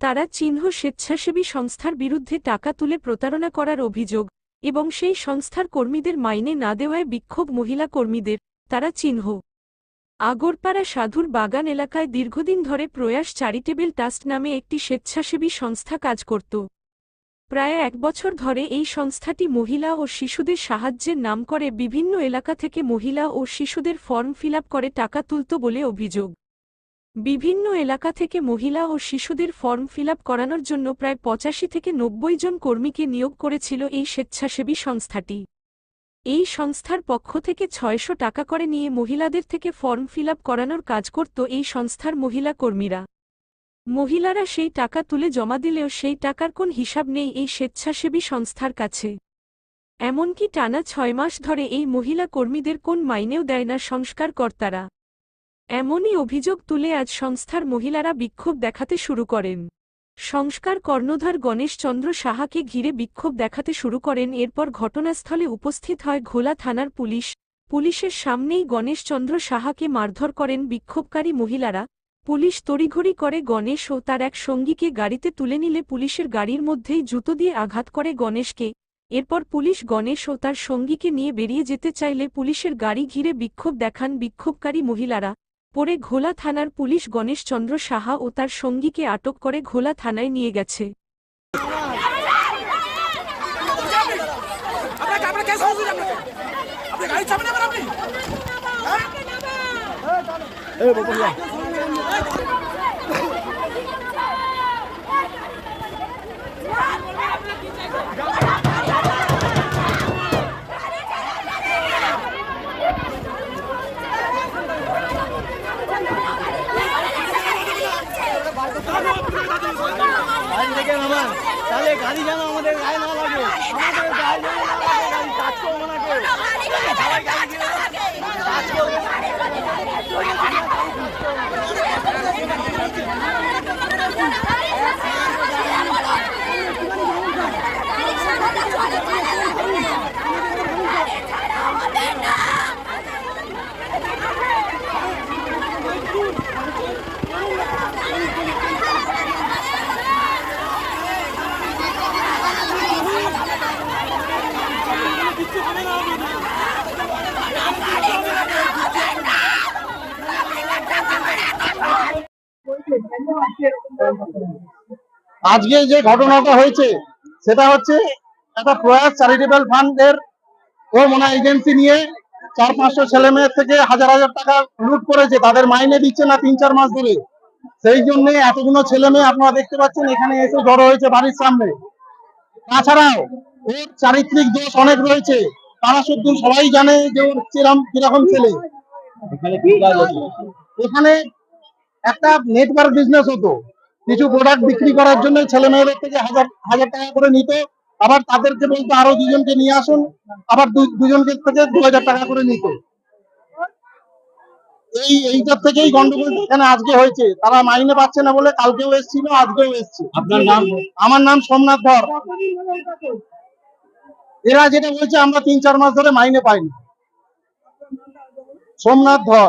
তারা চিহ্ন স্বেচ্ছাসেবী সংস্থার বিরুদ্ধে টাকা তুলে প্রতারণা করার অভিযোগ এবং সেই সংস্থার কর্মীদের মাইনে না দেওয়ায় বিক্ষোভ মহিলা কর্মীদের, তারা চিহ্ন। আগরপাড়া সাধুর বাগান এলাকায় দীর্ঘদিন ধরে প্রয়াস চ্যারিটেবল ট্রাস্ট নামে একটি স্বেচ্ছাসেবী সংস্থা কাজ করত। প্রায় এক বছর ধরে এই সংস্থাটি মহিলা ও শিশুদের সাহায্যের নাম করে বিভিন্ন এলাকা থেকে মহিলা ও শিশুদের ফর্ম ফিল করে টাকা তুলত বলে অভিযোগ। বিভিন্ন এলাকা থেকে মহিলা ও শিশুদের ফর্ম ফিল করানোর জন্য প্রায় পঁচাশি থেকে নব্বই জন কর্মীকে নিয়োগ করেছিল এই স্বেচ্ছাসেবী সংস্থাটি। এই সংস্থার পক্ষ থেকে ছয়শো টাকা করে নিয়ে মহিলাদের থেকে ফর্ম ফিল করানোর কাজ করত এই সংস্থার মহিলা কর্মীরা। মহিলারা সেই টাকা তুলে জমা দিলেও সেই টাকার কোন হিসাব নেই এই স্বেচ্ছাসেবী সংস্থার কাছে। এমনকি টানা ছয় মাস ধরে এই মহিলা কর্মীদের কোন মাইনেও দেয় না সংস্কারকর্তারা। এমনই অভিযোগ তুলে আজ সংস্থার মহিলারা বিক্ষোভ দেখাতে শুরু করেন। সংস্কার কর্ণধার গণেশচন্দ্র সাহাকে ঘিরে বিক্ষোভ দেখাতে শুরু করেন, এরপর ঘটনাস্থলে উপস্থিত হয় ঘোলা থানার পুলিশ। পুলিশের সামনেই গণেশচন্দ্র সাহাকে মারধর করেন বিক্ষোভকারী মহিলারা। পুলিশ তড়িঘড়ি করে গণেশ ও তার এক সঙ্গীকে গাড়িতে তুলে নিলে পুলিশের গাড়ির মধ্যেই জুতো দিয়ে আঘাত করে গণেশকে। এরপর পুলিশ গণেশ ও তার সঙ্গীকে নিয়ে বেরিয়ে যেতে চাইলে পুলিশের গাড়ি ঘিরে বিক্ষোভ দেখান বিক্ষোভকারী মহিলারা। পরে ঘোলা থানার পুলিশ গণেশচন্দ্র সাহা ও তার সঙ্গীকে আটক করে ঘোলা থানায় নিয়ে গেছে। আপনাকে তাহলে গাড়ি যেন আমাদের গায়ে না লাগে। আমাদের গায়ে যেন কাজ করব না কেউ কাজ করবে আজকে যে ঘটনাটা হয়েছে সেটা হচ্ছে একটা প্রয়াস চ্যারিটেবল ফান্ডের ও মনে এজেন্সি নিয়ে চার পাঁচশো ছেলে মেয়ের থেকে হাজার হাজার টাকা লুট করেছে। তাদের মাইনে দিচ্ছে না তিন চার মাস ধরে। সেই জন্য এতগুলো ছেলে মেয়ে আপনারা দেখতে পাচ্ছেন এখানে এসে জড়ো হয়েছে বাড়ির সামনে। তাছাড়াও ওর চারিত্রিক দোষ অনেক রয়েছে। তারা শুদ্ধ সবাই জানে যে ওর কিরম কীরকম ছেলে। এখানে একটা নেটওয়ার্ক বিজনেস হতো। কিছু প্রোডাক্ট বিক্রি করার জন্য ছেলে মেয়েদের থেকে হাজার হাজার টাকা করে নিত। আবার তাদেরকে বলতো আরও দুজনকে নিয়ে আসুন। আবার দুজনকে থেকে দু হাজার টাকা করে নিত। এই এইটার থেকেই গন্ডগোল এখানে আজকে হয়েছে। তারা মাইনে পাচ্ছে না বলে কালকেও এসেছিল আজকেও এসছে। আপনার নাম? আমার নাম সোমনাথ ধর। এরা যেটা বলছে আমরা তিন চার মাস ধরে মাইনে পাইনি। সোমনাথ ধর।